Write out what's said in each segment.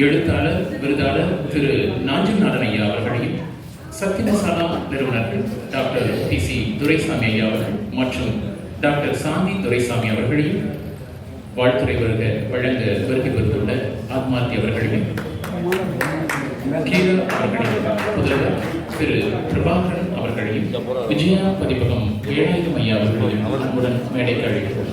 எழுத்தாளர் விருதாளர் திரு நாஞ்சிநாதன் ஐயா அவர்களையும் சத்தியமசாலா நிறுவனர்கள் டாக்டர் பி சி துரைசாமி ஐயா அவர்கள் மற்றும் டாக்டர் சாந்தி துரைசாமி அவர்களையும் வாழ்த்துறை வருக வழங்க வருகை வந்துள்ள ஆத்மாத்தி அவர்களையும் கீரா அவர்களையும் முதல்வர் திரு பிரபாகரன் அவர்களையும் விஜயா பதிப்பகம் ஏழாயிரம் ஐயா அவர்களையும் அவர்களுடன் மேடைக்கு அழைக்கிறோம்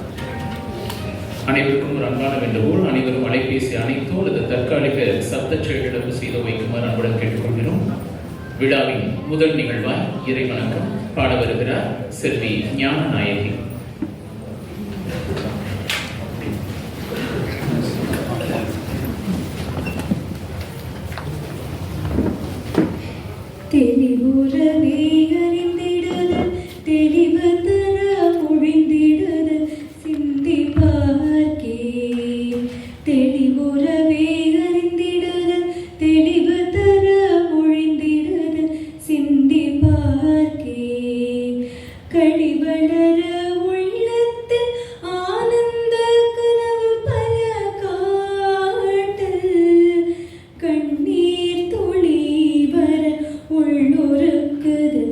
அனைவருக்கும் ஒரு அன்பான வேண்டுகோள். அனைவரும் அலைபேசி அனைத்தோ அல்லது தற்காலிக சப்த செயலிழப்பு செய்து வைக்குமாறு அன்புடன் கேட்டுக்கொள்கிறோம். விழாவின் முதல் நிகழ்வாய் இறை வணக்கம் பாட வருகிறார் செல்வி ஞான நாயகி தெளிவுறவே கழிவளர உள்ளத்தில் ஆனந்த கனவு பல காட்டு கண்ணீர் துளி வர உள்ளுருக்குது